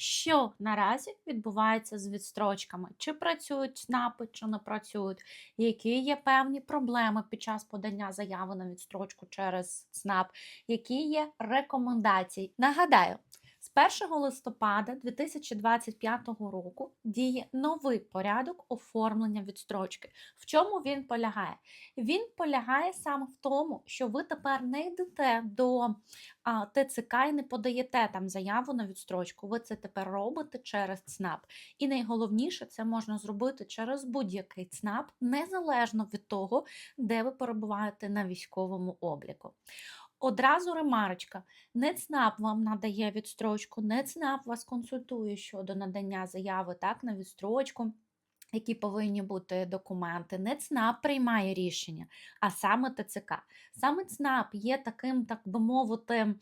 Що наразі відбувається з відстрочками? Чи працюють СНАПи, чи не працюють? Які є певні проблеми під час подання заяви на відстрочку через ЦНАП? Які є рекомендації? Нагадаю, з 1 листопада 2025 року діє новий порядок оформлення відстрочки. В чому він полягає? Він полягає саме в тому, що ви тепер не йдете до а, ТЦК і не подаєте там заяву на відстрочку. Ви це тепер робите через ЦНАП. І найголовніше, це можна зробити через будь-який ЦНАП, незалежно від того, де ви перебуваєте на військовому обліку. Одразу ремарочка. Не ЦНАП вам надає відстрочку, не ЦНАП вас консультує щодо надання заяви так, на відстрочку. Які повинні бути документи, не ЦНАП приймає рішення, а саме ТЦК. Саме ЦНАП є таким, так би мовити,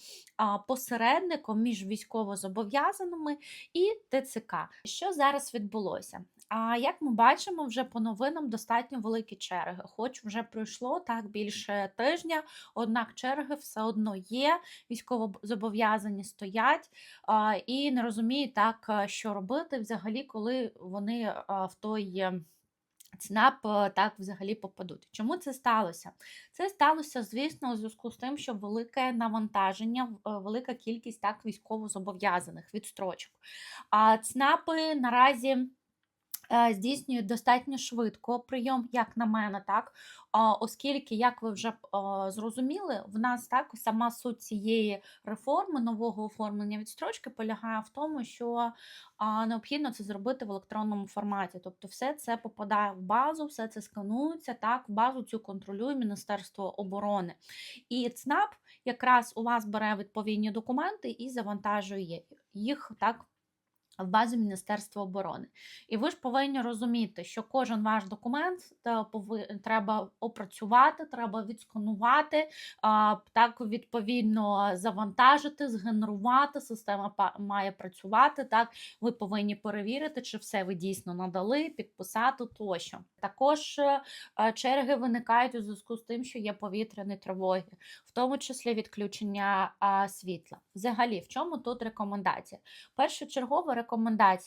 посередником між військовозобов'язаними і ТЦК. Що зараз відбулося? А як ми бачимо, вже по новинам достатньо великі черги. Хоч вже пройшло так більше тижня, однак черги все одно є. Військовозобов'язані стоять а, і не розуміють так, що робити взагалі, коли вони а, в той. е, ЦНАП е, так взагалі попадуть. Чому це сталося? Це сталося, звісно, у зв'язку з тим, що велике навантаження, е, велика кількість так військовозобов'язаних відстрочок. А ЦНАПи наразі е, здійснюють достатньо швидко прийом, як на мене, так. Оскільки, як ви вже зрозуміли, в нас так сама суть цієї реформи нового оформлення відстрочки полягає в тому, що необхідно це зробити в електронному форматі. Тобто, все це попадає в базу, все це сканується. Так, в базу цю контролює Міністерство оборони. І ЦНАП якраз у вас бере відповідні документи і завантажує їх так в базу Міністерства оборони. І ви ж повинні розуміти, що кожен ваш документ треба опрацювати, треба відсканувати, так відповідно завантажити, згенерувати. Система має працювати. Так, ви повинні перевірити, чи все ви дійсно надали, підписати тощо. Також е, е, черги виникають у зв'язку з тим, що є повітряні тривоги, в тому числі відключення світла. Взагалі, в чому тут рекомендація? Першочергова рекомендація,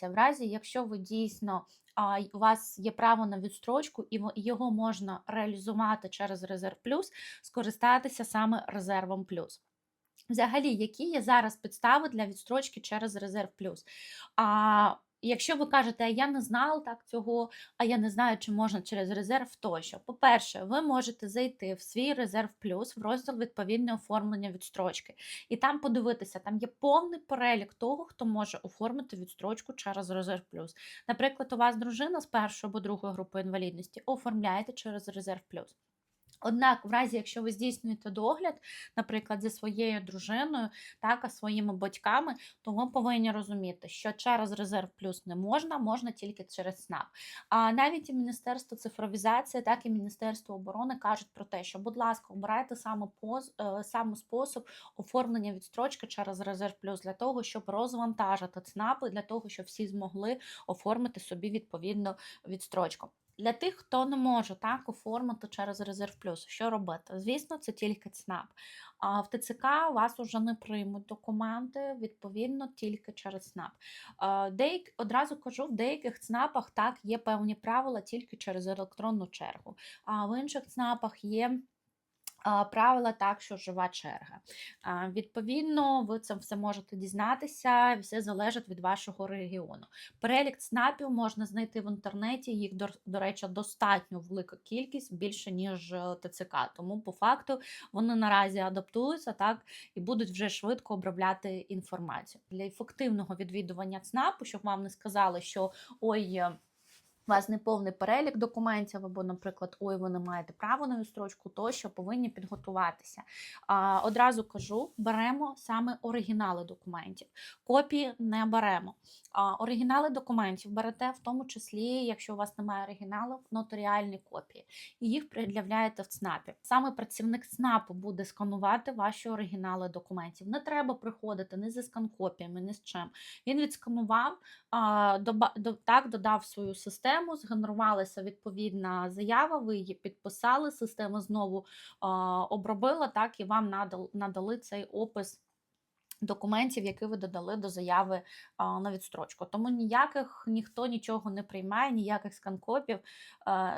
в разі, якщо ви дійсно а, у вас є право на відстрочку і його можна реалізувати через резерв плюс, скористатися саме резервом плюс. Взагалі, які є зараз підстави для відстрочки через резерв плюс? Якщо ви кажете, а я не знала так цього, а я не знаю, чи можна через резерв тощо. По-перше, ви можете зайти в свій резерв плюс в розділ відповідне оформлення відстрочки. І там подивитися, там є повний перелік того, хто може оформити відстрочку через резерв плюс. Наприклад, у вас дружина з першої або другої групи інвалідності оформляєте через резерв плюс. Однак, в разі, якщо ви здійснюєте догляд, наприклад, зі своєю дружиною, так, а своїми батьками, то ви повинні розуміти, що через резерв плюс не можна, можна тільки через СНАП. А навіть і Міністерство цифровізації, так і Міністерство оборони кажуть про те, що, будь ласка, обирайте саме поз, е, саме спосіб оформлення відстрочки через резерв плюс для того, щоб розвантажити ЦНАПи, для того, щоб всі змогли оформити собі відповідну відстрочку. Для тих, хто не може так оформити через резерв плюс, що робити? Звісно, це тільки ЦНАП. А в ТЦК вас уже не приймуть документи, відповідно, тільки через ЦНАП. Деяк, одразу кажу, в деяких ЦНАПах так є певні правила тільки через електронну чергу, а в інших ЦНАПах є. Правила так, що жива черга. Відповідно, ви це все можете дізнатися, все залежить від вашого регіону. Перелік ЦНАПів можна знайти в інтернеті. Їх, до, речі, достатньо велика кількість, більше ніж е, ТЦК. Тому, по факту, вони наразі адаптуються так і будуть вже швидко обробляти інформацію. Для ефективного відвідування ЦНАПу, щоб вам не сказали, що ой. У вас не повний перелік документів, або, наприклад, ой, ви не маєте право на відстрочку, тощо повинні підготуватися. А, одразу кажу, беремо саме оригінали документів. Копії не беремо. А, оригінали документів берете в тому числі, якщо у вас немає оригіналів, нотаріальні копії. І їх пред'являєте в ЦНАПі. Саме працівник ЦНАПу буде сканувати ваші оригінали документів. Не треба приходити ні зі скан-копіями, ні з чим. Він відсканував, а, до- так, додав свою систему, згенерувалася відповідна заява, ви її підписали, система знову обробила, так, і вам надал- надали цей опис документів, які ви додали до заяви на відстрочку. Тому ніяких ніхто нічого не приймає, ніяких сканкопів.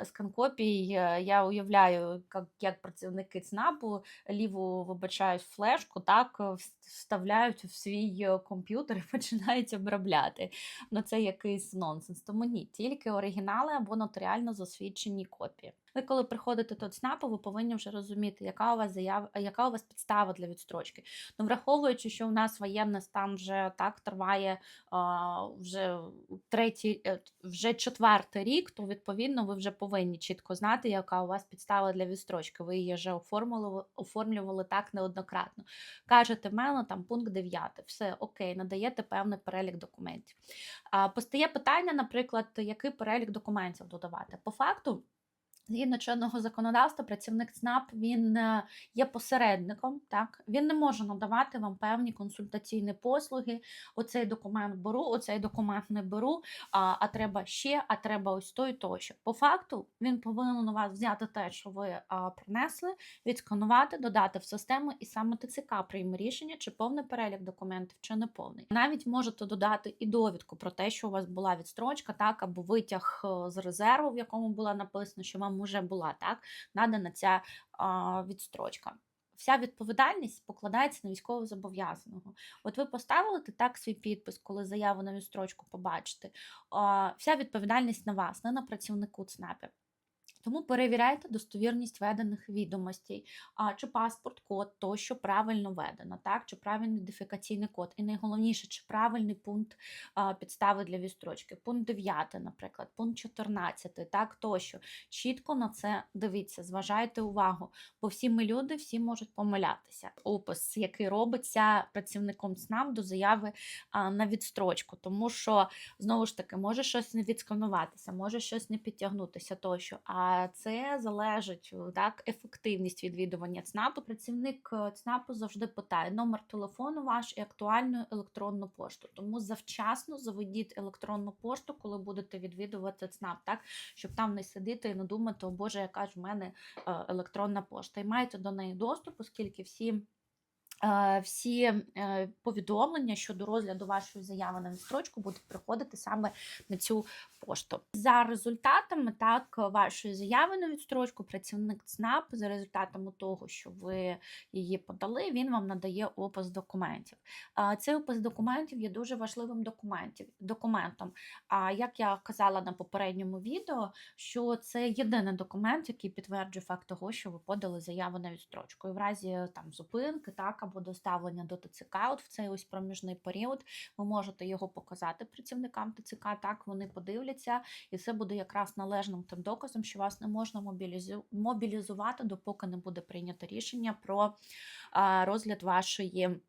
Сканкопій е, я уявляю, як, як працівники ЦНАПу ліву вибачають флешку, так е, вставляють в свій е, комп'ютер і починають обробляти. Ну це якийсь нонсенс. Тому ні, тільки оригінали або нотаріально засвідчені копії. Ви коли приходите до ЦНАПу, ви повинні вже розуміти, яка у вас заява, яка у вас підстава для відстрочки. Ну, враховуючи, що у нас воєнний стан вже так триває а, вже третій, е, вже четвертий рік, то відповідно ви вже повинні чітко знати, яка у вас підстава для відстрочки. Ви її вже оформили, оформлювали так неоднократно. Кажете, в мене там пункт 9, все окей, надаєте певний перелік документів. А, постає питання, наприклад, який перелік документів додавати. По факту. Згідно чинного законодавства, працівник ЦНАП він е, є посередником, так він не може надавати вам певні консультаційні послуги. Оцей документ беру, оцей документ не беру, а, а треба ще, а треба ось то і тощо. По факту він повинен у вас взяти те, що ви а, принесли, відсканувати, додати в систему, і саме ТЦК прийме рішення, чи повний перелік документів, чи не повний. Навіть можете додати і довідку про те, що у вас була відстрочка, так або витяг е, з резерву, в якому було написано, що вам вже була так надана ця а, відстрочка. Вся відповідальність покладається на військовозобов'язаного. От ви поставили так свій підпис, коли заяву на відстрочку побачите. А, вся відповідальність на вас, не на працівнику ЦНАПі. Тому перевіряйте достовірність ведених відомостей, а чи паспорт, код, то що правильно введено, так чи правильний ідентифікаційний код. І найголовніше, чи правильний пункт а, підстави для відстрочки. Пункт 9, наприклад, пункт 14, так тощо. Чітко на це дивіться, зважайте увагу, бо всі ми люди, всі можуть помилятися. Опис, який робиться працівником ЦНАП до заяви а, на відстрочку, тому що знову ж таки може щось не відскануватися, може щось не підтягнутися тощо. А це залежить е, так, ефективність відвідування ЦНАПу. Працівник е, ЦНАПу завжди питає номер телефону ваш і актуальну електронну пошту. Тому завчасно заведіть електронну пошту, коли будете відвідувати ЦНАП, так щоб там не сидіти і не думати, о Боже, яка ж в мене е, електронна пошта. І маєте до неї доступ, оскільки всі. Е, Всі е, повідомлення щодо розгляду вашої заяви на відстрочку будуть приходити саме на цю пошту. За результатами так вашої заяви на відстрочку, працівник ЦНАП, за результатами того, що ви її подали, він вам надає опис документів. Цей опис документів є дуже важливим документом. А як я казала на попередньому відео, що це єдиний документ, який підтверджує факт того, що ви подали заяву на відстрочку. І в разі там зупинки, так або ставлення до ТЦК, от в цей ось проміжний період, ви можете його показати працівникам ТЦК. Так вони подивляться, і це буде якраз належним тим доказом, що вас не можна мобілізу- мобілізувати, допоки не буде прийнято рішення про розгляд вашої.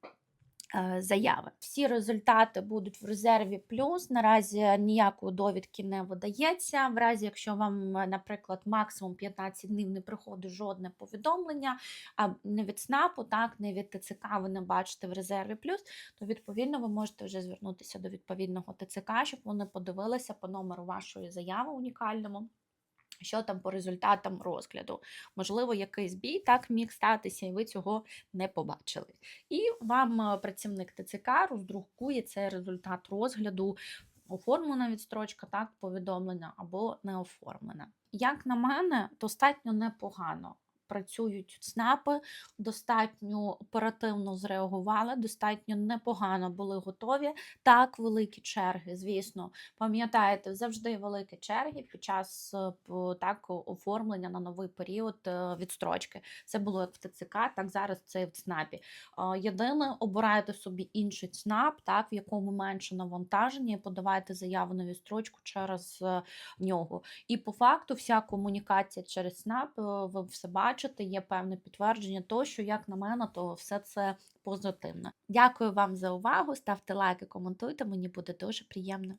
Е, Заяви. Всі результати будуть в резерві плюс. Наразі ніякої довідки не видається. В разі, якщо вам, наприклад, максимум 15 днів не приходить жодне повідомлення, а не від СНАПу, так, не від ТЦК, ви не бачите в резерві плюс, то відповідно ви можете вже звернутися до відповідного ТЦК, щоб вони подивилися по номеру вашої заяви унікальному. Що там по результатам розгляду? Можливо, якийсь бій так міг статися, і ви цього не побачили. І вам е, працівник ТЦК роздрукує цей результат розгляду, оформлена відстрочка, так, повідомлення або не оформлена. Як на мене, достатньо непогано. Працюють ЦНАПи, достатньо оперативно зреагували, достатньо непогано були готові. Так, великі черги, звісно, Пам'ятаєте, завжди великі черги під час е, так оформлення на новий період е, відстрочки. Це було як в ТЦК, так зараз це і в ЦНАПі. Єдине, обирайте собі інший ЦНАП, так в якому менше навантаження, і подавайте заяву на відстрочку через е, нього. І по факту, вся комунікація через ЦНАП, е, ви все бачите, є певне підтвердження того, що як на мене, то все це позитивно. Дякую вам за увагу. Ставте лайки, коментуйте. Мені буде дуже приємно.